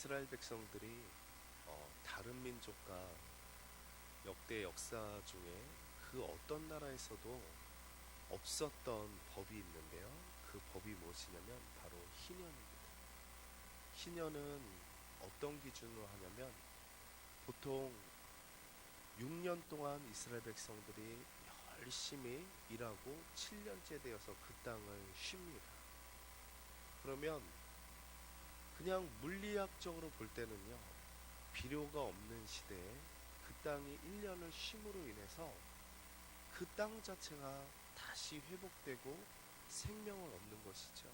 이스라엘 백성들이 어, 다른 민족과 역대 역사 중에 그 어떤 나라에서도 없었던 법이 있는데요. 그 법이 무엇이냐면 바로 희년입니다. 희년은 어떤 기준으로 하냐면 보통 6년 동안 이스라엘 백성들이 열심히 일하고 7년째 되어서 그 땅을 쉽니다. 그러면 그냥 물리학적으로 볼 때는요. 비료가 없는 시대에 그 땅이 1년을 쉼으로 인해서 그 땅 자체가 다시 회복되고 생명을 얻는 것이죠.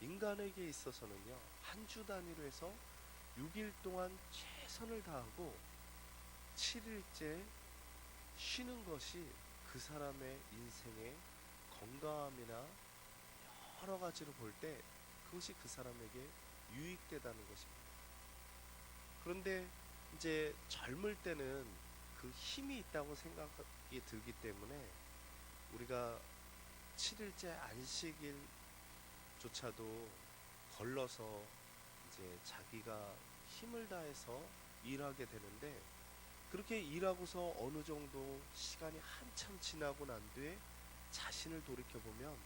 인간에게 있어서는요. 한 주 단위로 해서 6일 동안 최선을 다하고 7일째 쉬는 것이 그 사람의 인생의 건강함이나 여러 가지로 볼 때 그것이 그 사람에게 유익되다는 것입니다. 그런데 이제 젊을 때는 그 힘이 있다고 생각이 들기 때문에 우리가 7일째 안식일조차도 걸러서 이제 자기가 힘을 다해서 일하게 되는데 그렇게 일하고서 어느 정도 시간이 한참 지나고 난 뒤에 자신을 돌이켜 보면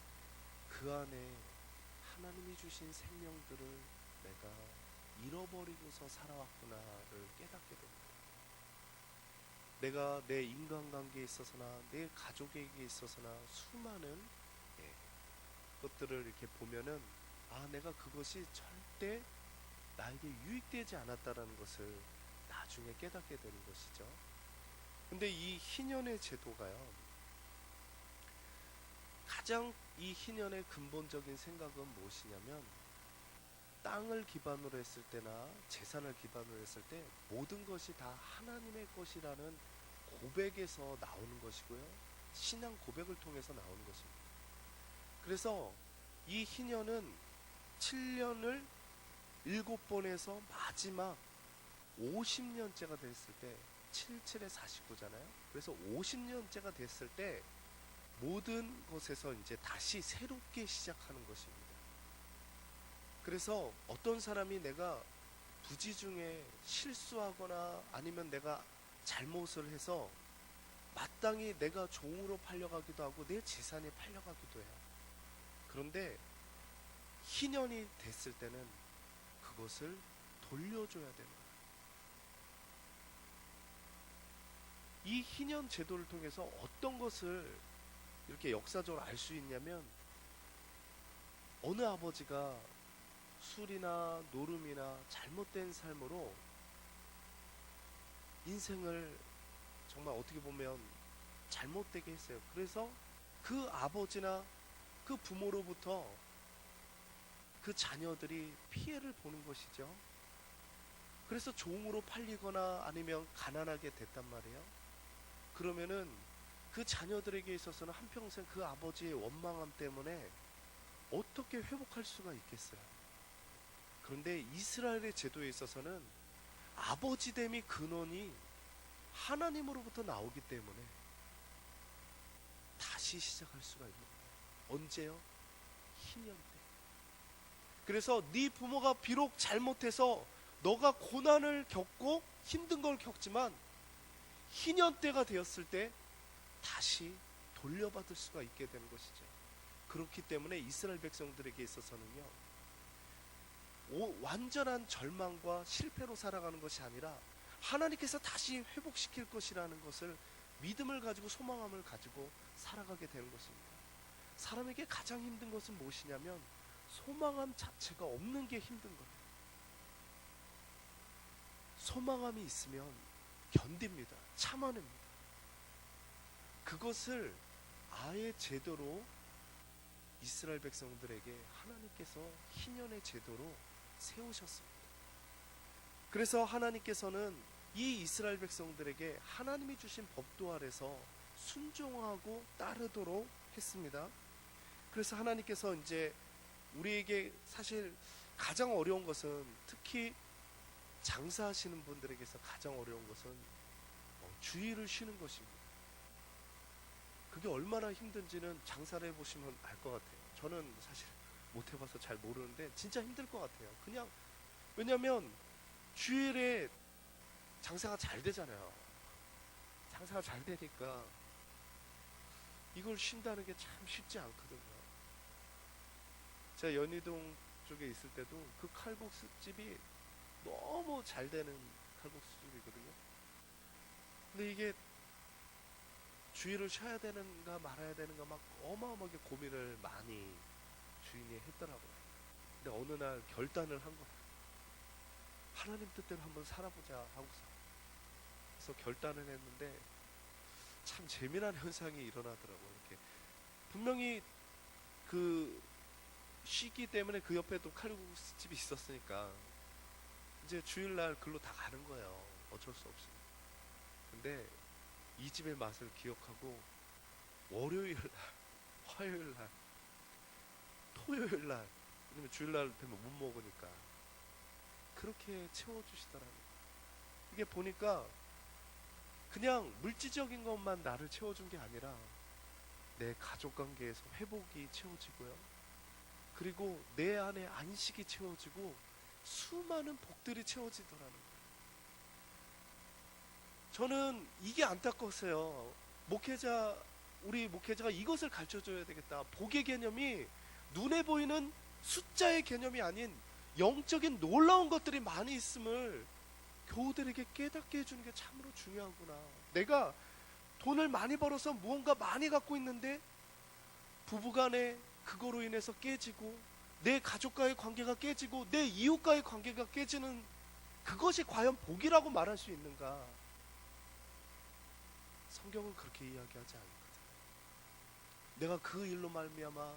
그 안에 하나님이 주신 생명들을 내가 잃어버리고서 살아왔구나를 깨닫게 됩니다. 내가 내 인간관계에 있어서나 내 가족에게 있어서나 수많은 예, 것들을 이렇게 보면은 아 내가 그것이 절대 나에게 유익되지 않았다라는 것을 나중에 깨닫게 되는 것이죠. 근데 이 희년의 제도가요. 가장 이 희년의 근본적인 생각은 무엇이냐면 땅을 기반으로 했을 때나 재산을 기반으로 했을 때 모든 것이 다 하나님의 것이라는 고백에서 나오는 것이고요. 신앙 고백을 통해서 나오는 것입니다. 그래서 이 희년은 7년을 7번에서 마지막 50년째가 됐을 때 77에 49잖아요. 그래서 50년째가 됐을 때 모든 것에서 이제 다시 새롭게 시작하는 것입니다. 그래서 어떤 사람이 내가 부지 중에 실수하거나 아니면 내가 잘못을 해서 마땅히 내가 종으로 팔려가기도 하고 내 재산이 팔려가기도 해요. 그런데 희년이 됐을 때는 그것을 돌려줘야 되는 거예요. 이 희년 제도를 통해서 어떤 것을 이렇게 역사적으로 알 수 있냐면 어느 아버지가 술이나 노름이나 잘못된 삶으로 인생을 정말 어떻게 보면 잘못되게 했어요. 그래서 그 아버지나 그 부모로부터 그 자녀들이 피해를 보는 것이죠. 그래서 종으로 팔리거나 아니면 가난하게 됐단 말이에요. 그러면은 그 자녀들에게 있어서는 한평생 그 아버지의 원망함 때문에 어떻게 회복할 수가 있겠어요? 그런데 이스라엘의 제도에 있어서는 아버지됨이 근원이 하나님으로부터 나오기 때문에 다시 시작할 수가 있는 거예요. 언제요? 희년 때. 그래서 네 부모가 비록 잘못해서 너가 고난을 겪고 힘든 걸 겪지만 희년 때가 되었을 때 다시 돌려받을 수가 있게 되는 것이죠. 그렇기 때문에 이스라엘 백성들에게 있어서는요, 오- 완전한 절망과 실패로 살아가는 것이 아니라 하나님께서 다시 회복시킬 것이라는 것을 믿음을 가지고 소망함을 가지고 살아가게 되는 것입니다. 사람에게 가장 힘든 것은 무엇이냐면 소망함 자체가 없는 게 힘든 거예요. 소망함이 있으면 견딥니다. 참아냅니다. 그것을 아예 제대로 이스라엘 백성들에게 하나님께서 희년의 제도로 세우셨습니다. 그래서 하나님께서는 이 이스라엘 백성들에게 하나님이 주신 법도 아래서 순종하고 따르도록 했습니다. 그래서 하나님께서 이제 우리에게 사실 가장 어려운 것은 특히 장사하시는 분들에게서 가장 어려운 것은 어, 주의를 쉬는 것입니다. 그게 얼마나 힘든지는 장사를 해보시면 알 것 같아요. 저는 사실 못 해봐서 잘 모르는데 진짜 힘들 것 같아요. 그냥 왜냐하면 주일에 장사가 잘 되잖아요. 장사가 잘 되니까 이걸 쉰다는 게 참 쉽지 않거든요. 제가 연희동 쪽에 있을 때도 그 칼국수 집이 너무 잘 되는 칼국수 집이거든요. 근데 이게 주일을 쉬어야 되는가 말아야 되는가 막 어마어마하게 고민을 많이 주인이 했더라고요. 근데 어느 날 결단을 한 거예요. 하나님 뜻대로 한번 살아보자 하고서. 그래서 결단을 했는데 참 재미난 현상이 일어나더라고요. 이렇게 분명히 그 쉬기 때문에 그 옆에 또 칼국수 집이 있었으니까 이제 주일날 글로 다 가는 거예요. 어쩔 수 없이. 근데 이 집의 맛을 기억하고 월요일 날, 화요일 날, 토요일 날, 왜냐면 주일 날 되면 못 먹으니까 그렇게 채워주시더라고요. 이게 보니까 그냥 물질적인 것만 나를 채워준 게 아니라 내 가족 관계에서 회복이 채워지고요. 그리고 내 안에 안식이 채워지고 수많은 복들이 채워지더라는 거예요. 저는 이게 안타까웠어요. 목회자, 우리 목회자가 이것을 가르쳐 줘야 되겠다. 복의 개념이 눈에 보이는 숫자의 개념이 아닌 영적인 놀라운 것들이 많이 있음을 교우들에게 깨닫게 해주는 게 참으로 중요하구나. 내가 돈을 많이 벌어서 무언가 많이 갖고 있는데 부부간에 그거로 인해서 깨지고 내 가족과의 관계가 깨지고 내 이웃과의 관계가 깨지는 그것이 과연 복이라고 말할 수 있는가? 성경은 그렇게 이야기하지 않거든. 내가 그 일로 말미암아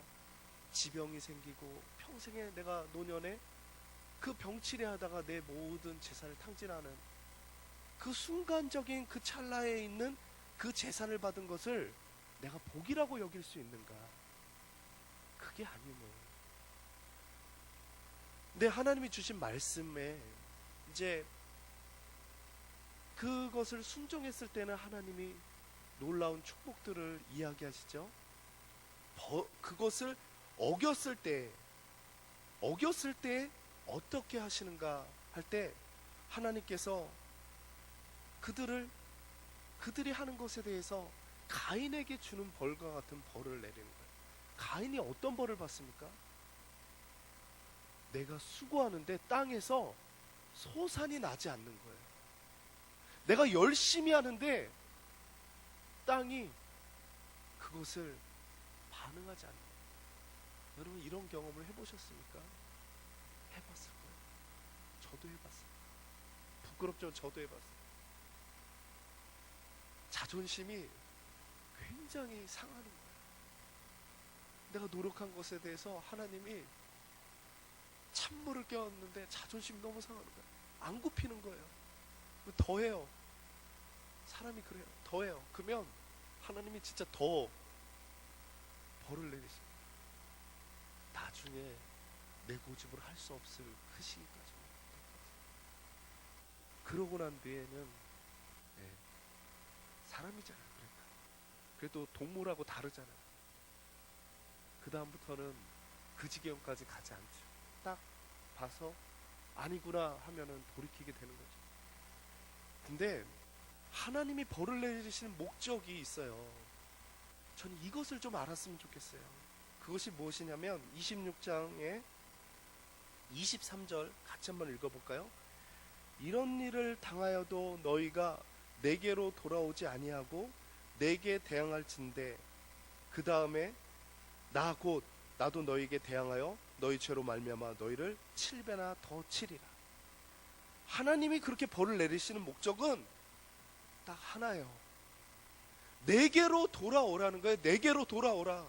지병이 생기고 평생에 내가 노년에 그 병치레 하다가 내 모든 재산을 탕진하는 그 순간적인 그 찰나에 있는 그 재산을 받은 것을 내가 복이라고 여길 수 있는가? 그게 아니면 내 하나님이 주신 말씀에 이제 그것을 순종했을 때는 하나님이 놀라운 축복들을 이야기하시죠. 버- 그것을 어겼을 때, 어겼을 때 어떻게 하시는가 할 때 하나님께서 그들을 그들이 하는 것에 대해서 가인에게 주는 벌과 같은 벌을 내리는 거예요. 가인이 어떤 벌을 받습니까? 내가 수고하는데 땅에서 소산이 나지 않는 거예요. 내가 열심히 하는데 땅이 그것을 반응하지 않는 거예요. 여러분 이런 경험을 해보셨습니까? 해봤을 거예요. 저도 해봤어요. 부끄럽지만 저도 해봤어요. 자존심이 굉장히 상하는 거예요. 내가 노력한 것에 대해서 하나님이 찬물을 껴왔는데 자존심이 너무 상하는 거예요. 안 굽히는 거예요. 더해요. 사람이 그래요. 더해요. 그러면 하나님이 진짜 더 벌을 내리십니다. 나중에 내 고집으로 할수 없을 그 시기까지. 그러고 난 뒤에는 네, 사람이잖아요. 그러니까. 그래도 동물하고 다르잖아요. 그 다음부터는 그 지경까지 가지 않죠. 딱 봐서 아니구나 하면은 돌이키게 되는 거죠. 근데 하나님이 벌을 내리시는 목적이 있어요. 저는 이것을 좀 알았으면 좋겠어요. 그것이 무엇이냐면 26장에 23절 같이 한번 읽어볼까요? 이런 일을 당하여도 너희가 내게로 돌아오지 아니하고 내게 대항할진대 그 다음에 나 곧 나도 너희에게 대항하여 너희 죄로 말미암아 너희를 칠배나 더 치리라. 하나님이 그렇게 벌을 내리시는 목적은 딱 하나예요. 내게로 돌아오라는 거예요. 내게로 돌아오라.